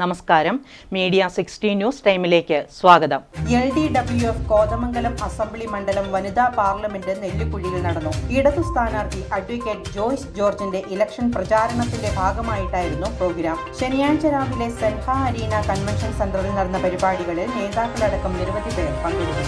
നമസ്കാരം. Media sixty news ടൈമിലേക്ക് സ്വാഗതം. L D W F Kothamangalam assembly മണ്ഡലം വനിതാ പാർലമെന്റ് നെല്ലിക്കുഴിയിൽ നടന്നു. ഇടതു സ്ഥാനാർത്ഥി അഡ്വക്കേറ്റ് ജോയ്സ് ജോർജിന്റെ ഇലക്ഷൻ പ്രചാരണത്തിന്റെ ഭാഗമായിട്ടായിരുന്നു പ്രോഗ്രാം. ശനിയാഴ്ച രാവിലെ സെൻഹ അരീന കൺവെൻഷൻ സെന്ററിൽ നടന്ന പരിപാടികളിൽ നേതാക്കളടക്കം നിരവധി പേർ പങ്കെടുത്തു.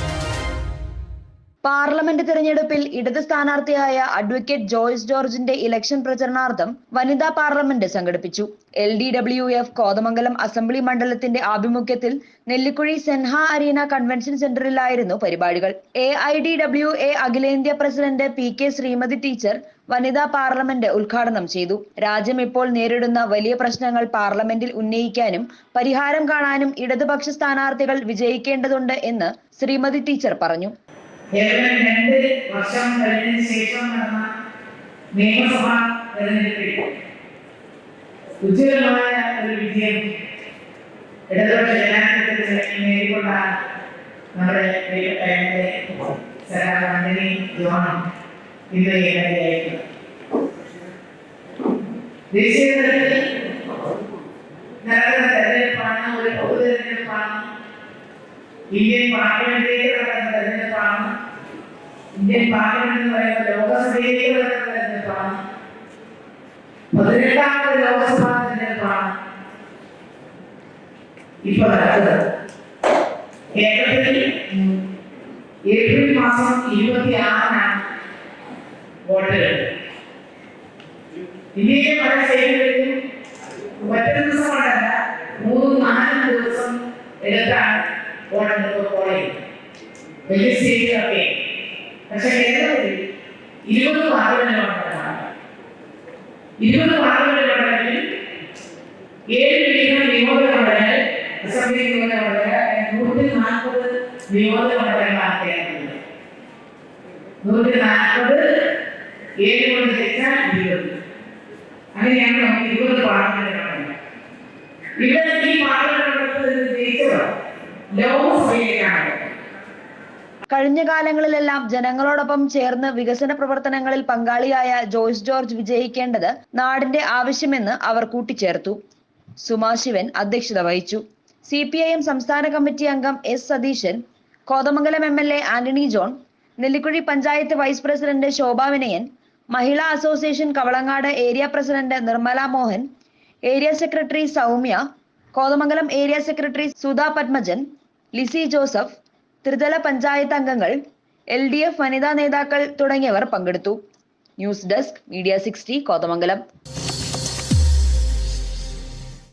പാർലമെന്റ് തെരഞ്ഞെടുപ്പിൽ ഇടത് സ്ഥാനാർത്ഥിയായ അഡ്വക്കേറ്റ് ജോയ്സ് ജോർജിന്റെ ഇലക്ഷൻ പ്രചരണാർത്ഥം വനിതാ പാർലമെന്റ് സംഘടിപ്പിച്ചു. L D W F Kothamangalam assembly മണ്ഡലത്തിന്റെ ആഭിമുഖ്യത്തിൽ നെല്ലിക്കുഴി സെൻഹ അരീന കൺവെൻഷൻ സെന്ററിലായിരുന്നു പരിപാടികൾ. A I D W A അഖിലേന്ത്യാ president P K Sreemathi teacher വനിതാ പാർലമെന്റ് ഉദ്ഘാടനം ചെയ്തു. രാജ്യം ഇപ്പോൾ നേരിടുന്ന വലിയ പ്രശ്നങ്ങൾ പാർലമെന്റിൽ ഉന്നയിക്കാനും പരിഹാരം കാണാനും ഇടതുപക്ഷ സ്ഥാനാർത്ഥികൾ വിജയിക്കേണ്ടതുണ്ട് എന്ന് ശ്രീമതി ടീച്ചർ പറഞ്ഞു. കേവലം രണ്ട് വർഷം കഴിഞ്ഞതിന് ശേഷം നടന്ന നിയമസഭാ തെരഞ്ഞെടുപ്പിൽ ഉജ്ജ്വലമായ ഒരു വിജയം ഇടതുപക്ഷ ജനാധിപത്യത്തിൽ നേടിക്കൊണ്ട നമ്മുടെ ആന്റണി ജോൺ ഇന്ന് ഇടയായിരിക്കും ദേശീയ തലത്തിൽ നടക്കുന്ന തെരഞ്ഞെടുപ്പാണ് ഒരു പൊതു തെരഞ്ഞെടുപ്പാണ് ഇന്ത്യൻ പാർലമെന്റിലേക്ക് നടക്കുന്ന തെരഞ്ഞെടുപ്പാണ്. ഇന്ത്യൻ പാർലമെന്റ് എന്ന് പറയുന്ന ലോകസഭയിലേക്ക് നടക്കുന്ന തെരഞ്ഞെടുപ്പാണ്. പതിനെട്ടാമത് ലോകസഭാ തെരഞ്ഞെടുപ്പാണ്. ഇപ്പൊ നടക്കുന്നത് കേരളത്തിൽ ഏപ്രിൽ മാസം ഇരുപത്തി ആറിനാണ് വോട്ടെടുപ്പ് ഇന്ത്യയിലെ പല സ്റ്റേറ്റുകളിലും ഒറ്റ ദിവസം കൊണ്ടല്ല മൂന്നും നാലും ദിവസം എടുത്താണ് വോട്ടെടുപ്പ് പോളിംഗ് വലിയ സ്റ്റേറ്റിലൊക്കെ പക്ഷെ കേരളത്തിൽ ഇരുപത് പാർലമെന്റ് മണ്ഡലമാണ് ഇരുപത് പാർലമെന്റ് മണ്ഡലത്തിൽ ഏഴ് വീതം നിയോജക മണ്ഡലങ്ങൾ അസംബ്ലി നിയോജക മണ്ഡലങ്ങൾ നൂറ്റി നാൽപ്പത് നിയോജക മണ്ഡലങ്ങളാണ് കേരളത്തിൽ. നൂറ്റി നാൽപ്പത് ഏഴ് കൊണ്ട് ഹരിച്ചാൽ ഇരുപത്. അങ്ങനെയാണ് നമുക്ക് ഇരുപത് പാർലമെന്റ് ഇവിടെ ഈ പാർലമെന്റ് മണ്ഡലത്തിൽ ലോകസഭയിലേക്കാണ് കഴിഞ്ഞ കാലങ്ങളിലെല്ലാം ജനങ്ങളോടൊപ്പം ചേർന്ന് വികസന പ്രവർത്തനങ്ങളിൽ പങ്കാളിയായ ജോയ്സ് ജോർജ് വിജയിക്കേണ്ടത് നാടിന്റെ ആവശ്യമെന്ന് അവർ കൂട്ടിച്ചേർത്തു. സുമാശിവൻ അധ്യക്ഷത വഹിച്ചു. സി പി ഐ എം സംസ്ഥാന കമ്മിറ്റി അംഗം S Satheesan Kothamangalam M L A Antony John Nellikuzhi panchayat vice president Shobha Vinayan Mahila association Kavalangad area president Nirmala Mohan area secretary Soumya Kothamangalam area secretary Sudha Padmajan Lizzy Joseph ത്രിതല പഞ്ചായത്ത് അംഗങ്ങൾ എൽ ഡി എഫ് വനിതാ നേതാക്കൾ തുടങ്ങിയവർ പങ്കെടുത്തു. News desk media sixty Kothamangalam.